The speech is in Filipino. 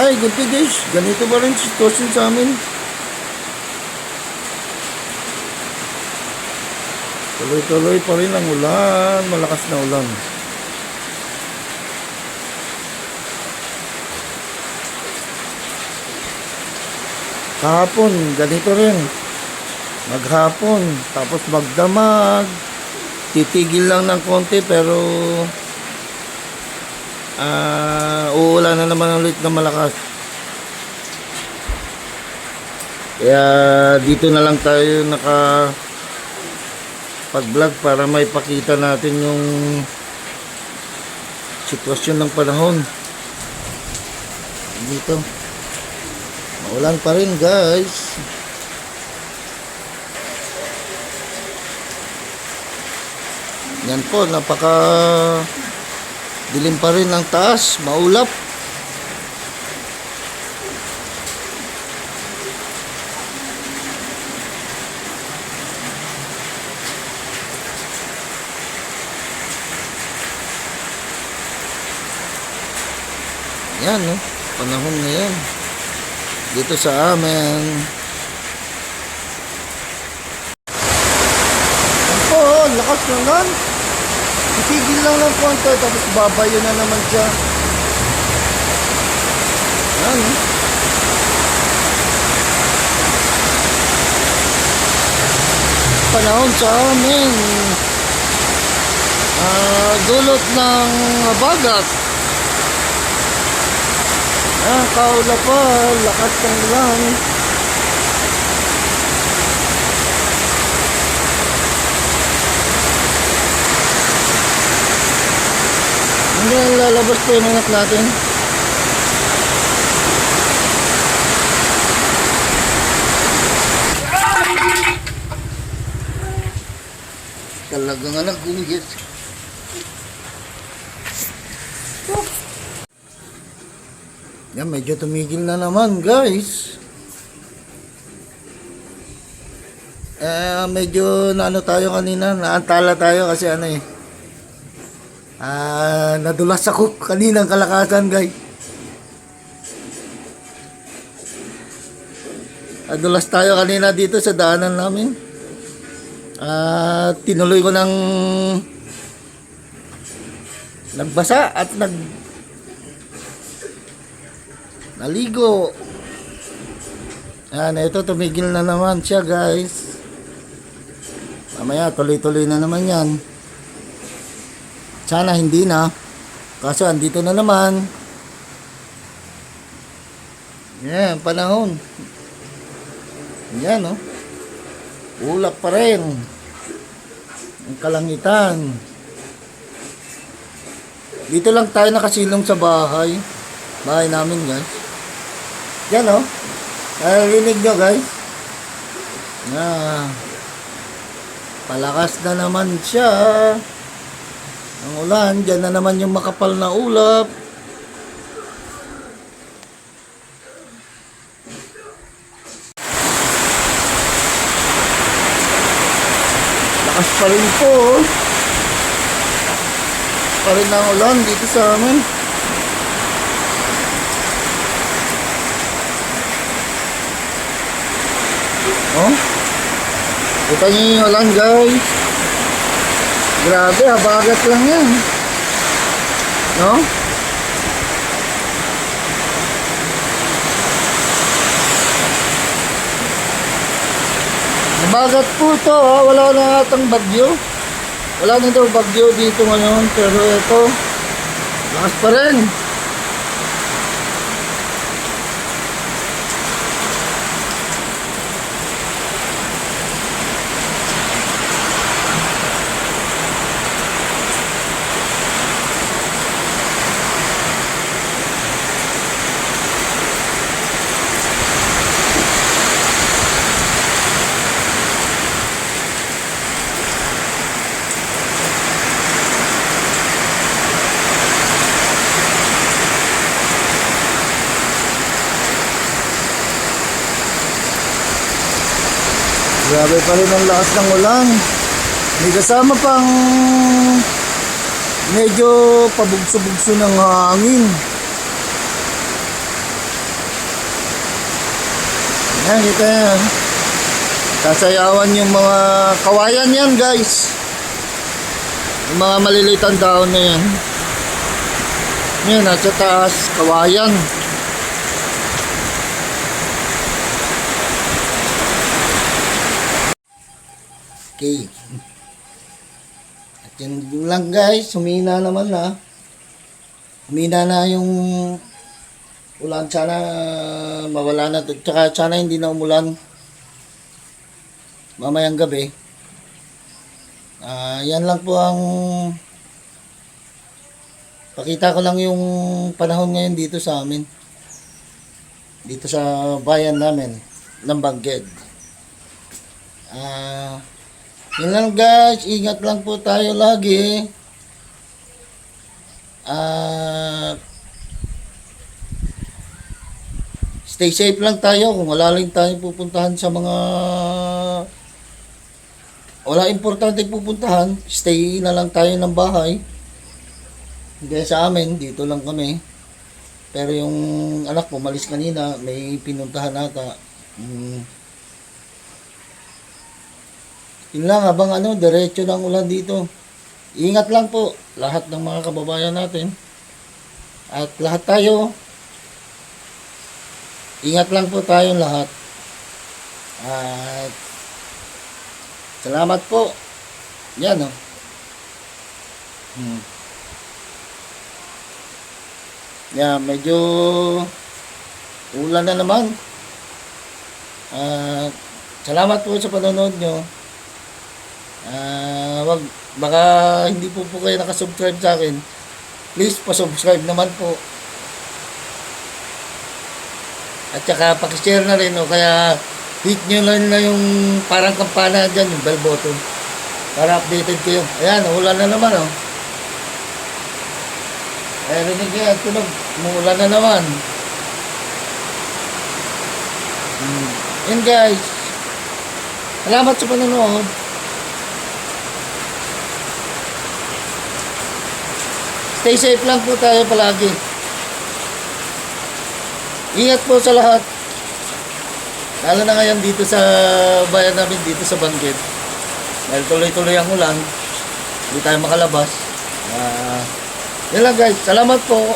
Ay, ganito guys. Ganito pa rin sitwasyon sa amin. Tuloy-tuloy pa rin ang ulan. Malakas na ulan. Kahapon, ganito rin. Maghapon, tapos magdamag. Titigil lang ng konti pero ah uulan na naman ulit na malakas. Kaya dito na lang tayo naka pag-vlog para may pakita natin yung sitwasyon ng panahon. Dito. Maulan pa rin guys. Yan po, napaka dilim pa rin ng taas, maulap. Yan, no? Panahon ngayon. Dito sa amin. Yan po, lakas ng ulan. Itigil lang ng konti, tapos babayo na naman siya. Yan, no? Panahon sa amin. Ah, dulot ng bagat. Ah, kaula pa, lakas ng ulan. Hindi ang lalabas po yung anak natin. Talagang anak gumigit. Yan, medyo tumigil na naman, guys. Eh, medyo naano tayo kanina, naantala tayo kasi ano eh. Ah, nadulas ako kaninang kalakasan, guys. Nadulas tayo kanina dito sa daanan namin. Ah, tinuloy ko ng nagbasa at nag naligo. Yan, ito tumigil na naman siya, guys. Mamaya tuloy-tuloy na naman 'yan. Sana hindi na. Kaso andito na naman. Yan, panahon. Yan, oh. Ulap pa rin. Ang kalangitan. Dito lang tayo nakasilong sa bahay. Bahay namin, guys. Yan, oh. Narinig nyo, guys. Na, palakas na naman siya. Ang ulan, dyan na naman yung makapal na ulap. Lakas pa rin po. oh. Pa rin ang ulan dito sa amin. Oh? Kita niyo yung ulan guys. Grabe, habagat lang yan. No? Habagat po to, ha? wala na atang bagyo. Wala na daw bagyo dito ngayon, pero ito, lakas pa rin. Grabe pa rin ang lakas ng ulan. May kasama pang medyo pabugso-bugso ng hangin. Yan, kita yan. Kasayawan yung mga kawayan yan guys. Yung mga malilitan daon na yan. Yan, nasa taas, kawayan. Kawayan. Okay. At yun lang guys, humina naman na. Humina na yung ulan. Sana mawala na. Tsaka sana hindi na umulan mamayang gabi. Ah, yan lang po ang pakita ko lang yung panahon ngayon dito sa amin. Dito sa bayan namin ng Bangged. Ah, yun lang guys, ingat lang po tayo lagi. Ah, stay safe lang tayo kung wala lang tayo pupuntahan sa mga wala importante pupuntahan, stay na lang tayo ng bahay. Hindi sa amin, dito lang kami. Pero yung anak ko, malis kanina, may pinuntahan nata. Mm. Yun lang, habang ano, diretso ng ulan dito. Ingat lang po, lahat ng mga kababayan natin. At lahat tayo, ingat lang po tayo lahat. At salamat po. Yan, oh. Hmm. Yan, medyo ulan na naman. At salamat po sa panonood nyo. Ah, wag baka hindi po po kayo nakasubscribe sa akin. Please pa-subscribe naman po. At saka paki-share na rin o kaya hit nyo lang na yung parang kampana dyan, yung bell button. Para updated kayo. Ayan, ulan na naman oh. Eh, rinig yan, tunog. Umuulan na naman. Hmm. Yun guys. Salamat sa panonood. Stay safe lang po tayo palagi. Ingat po sa lahat. Lalo na ngayon dito sa bayan namin, dito sa Banggit. Dahil tuloy-tuloy ang ulan, hindi tayo makalabas. Ah, yun lang guys. Salamat po.